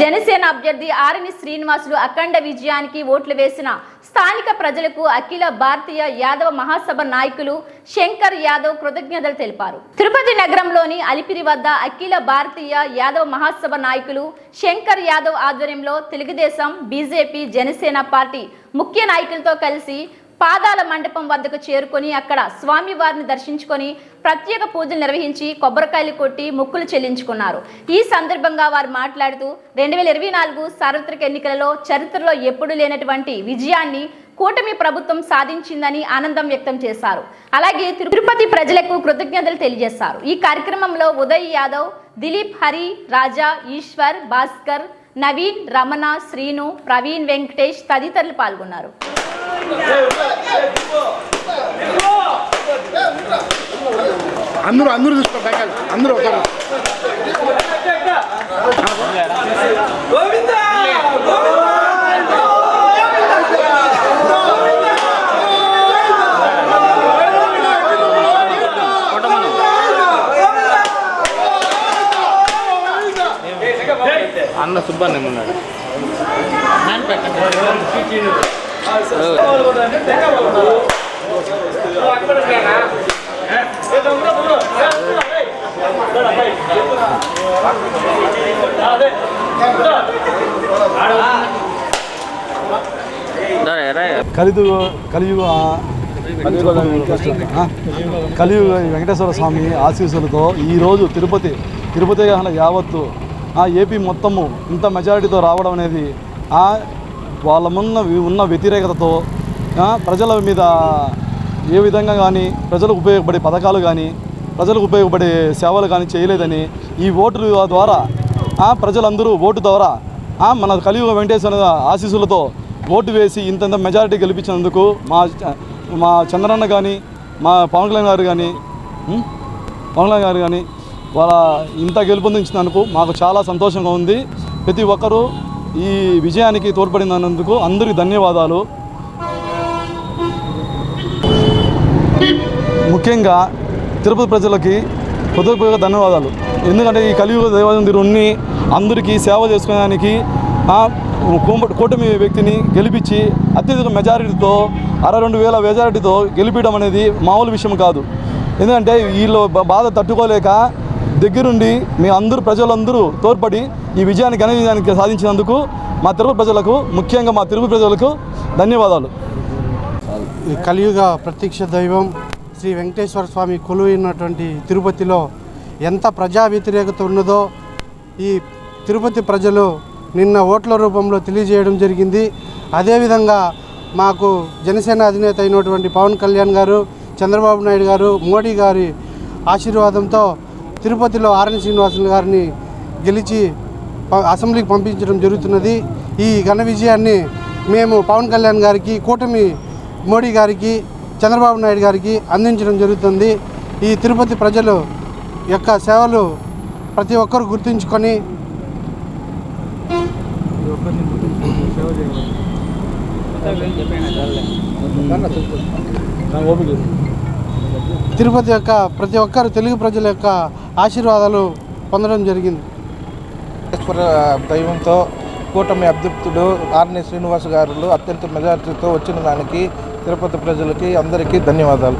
జనసేన అభ్యర్థి ఆర్ఎని శ్రీనివాసులు అఖండ విజయానికి ఓట్లు వేసిన స్థానిక ప్రజలకు అఖిల భారతీయ యాదవ మహాసభ నాయకులు శంకర్ యాదవ్ కృతజ్ఞతలు తెలిపారు. తిరుపతి నగరంలోని అలిపిరి వద్ద అఖిల భారతీయ యాదవ మహాసభ నాయకులు శంకర్ యాదవ్ ఆధ్వర్యంలో తెలుగుదేశం బీజేపీ జనసేన పార్టీ ముఖ్య నాయకులతో కలిసి పాదాల మండపం వద్దకు చేరుకొని అక్కడ స్వామివారిని దర్శించుకొని ప్రత్యేక పూజలు నిర్వహించి కొబ్బరికాయలు కొట్టి మొక్కులు చెల్లించుకున్నారు. ఈ సందర్భంగా వారు మాట్లాడుతూ రెండు వేల ఇరవై నాలుగు సార్వత్రిక ఎన్నికలలో చరిత్రలో ఎప్పుడూ లేనటువంటి విజయాన్ని కూటమి ప్రభుత్వం సాధించిందని ఆనందం వ్యక్తం చేశారు. అలాగే తిరుపతి ప్రజలకు కృతజ్ఞతలు తెలియజేశారు. ఈ కార్యక్రమంలో ఉదయ్ యాదవ్ దిలీప్ హరి రాజా ఈశ్వర్ భాస్కర్ నవీన్ రమణ శ్రీను ప్రవీణ్ వెంకటేష్ తదితరులు పాల్గొన్నారు. అందరూ అందరూ చూసుకో బెంగాల్ అందరూ ఒకరు అన్న సుబ్బాన్ని ఉన్నాడు కలియుగ కలియుగ కలియుగ వెంకటేశ్వర స్వామి ఆశీస్సులతో ఈరోజు తిరుపతి తిరుపతి కాకుండా యావత్తు ఆ ఏపీ మొత్తము ఇంత మెజారిటీతో రావడం అనేది వాళ్ళ ఉన్న ఉన్న వ్యతిరేకతతో ప్రజల మీద ఏ విధంగా కానీ ప్రజలకు ఉపయోగపడే పథకాలు కానీ ప్రజలకు ఉపయోగపడే సేవలు కానీ చేయలేదని ఈ ఓటు ద్వారా ఆ, ప్రజలందరూ ఓటు ద్వారా మన కలియుగ వెంకటేశ్వర ఆశీస్సులతో ఓటు వేసి ఇంతంత మెజారిటీ గెలిపించినందుకు మా మా చంద్రన్న కానీ మా పవన్ కళ్యాణ్ గారు కానీ పవన్ కళ్యాణ్ గారు కానీ వాళ్ళ ఇంత గెలుపొందించినందుకు మాకు చాలా సంతోషంగా ఉంది. ప్రతి ఒక్కరూ ఈ విజయానికి తోడ్పడినందుకు అందరికీ ధన్యవాదాలు. ముఖ్యంగా తిరుపతి ప్రజలకి హృదయపూర్వక ధన్యవాదాలు. ఎందుకంటే ఈ కలియుగ దేవాలయం అందరికీ సేవ చేసుకోవడానికి కూటమి వ్యక్తిని గెలిపించి అత్యధిక మెజారిటీతో అరవై రెండు వేల మెజారిటీతో గెలిపించడం అనేది మామూలు విషయం కాదు. ఎందుకంటే వీళ్ళు బాధ తట్టుకోలేక దగ్గరుండి మీ అందరూ ప్రజలందరూ తోడ్పడి ఈ విజయాన్ని ఘన విజయానికి సాధించినందుకు మా తిరుపతి ప్రజలకు ముఖ్యంగా మా తిరుపతి ప్రజలకు ధన్యవాదాలు. ఈ కలియుగ ప్రత్యక్ష దైవం శ్రీ వెంకటేశ్వర స్వామి కొలువైనటువంటి తిరుపతిలో ఎంత ప్రజా వ్యతిరేకత ఉన్నదో ఈ తిరుపతి ప్రజలు నిన్న ఓట్ల రూపంలో తెలియజేయడం జరిగింది. అదేవిధంగా మాకు జనసేన అధినేత అయినటువంటి పవన్ కళ్యాణ్ గారు చంద్రబాబు నాయుడు గారు మోడీ గారి ఆశీర్వాదంతో తిరుపతిలో ఆర్ఎన్ శ్రీనివాసులు గారిని గెలిచి అసెంబ్లీకి పంపించడం జరుగుతున్నది. ఈ ఘన విజయాన్ని మేము పవన్ కళ్యాణ్ గారికి కూటమి మోడీ గారికి చంద్రబాబు నాయుడు గారికి అందించడం జరుగుతుంది. ఈ తిరుపతి ప్రజలు యొక్క సేవలు ప్రతి ఒక్కరు గుర్తుంచుకొని తిరుపతి యొక్క ప్రతి ఒక్కరు తెలుగు ప్రజల యొక్క ఆశీర్వాదాలు పొందడం జరిగింది. దైవంతో కూటమి అభ్యర్థుడు ఆర్ని శ్రీనివాస్ గారు అత్యంత మెజారిటీతో వచ్చిన దానికి తిరుపతి ప్రజలకి అందరికీ ధన్యవాదాలు.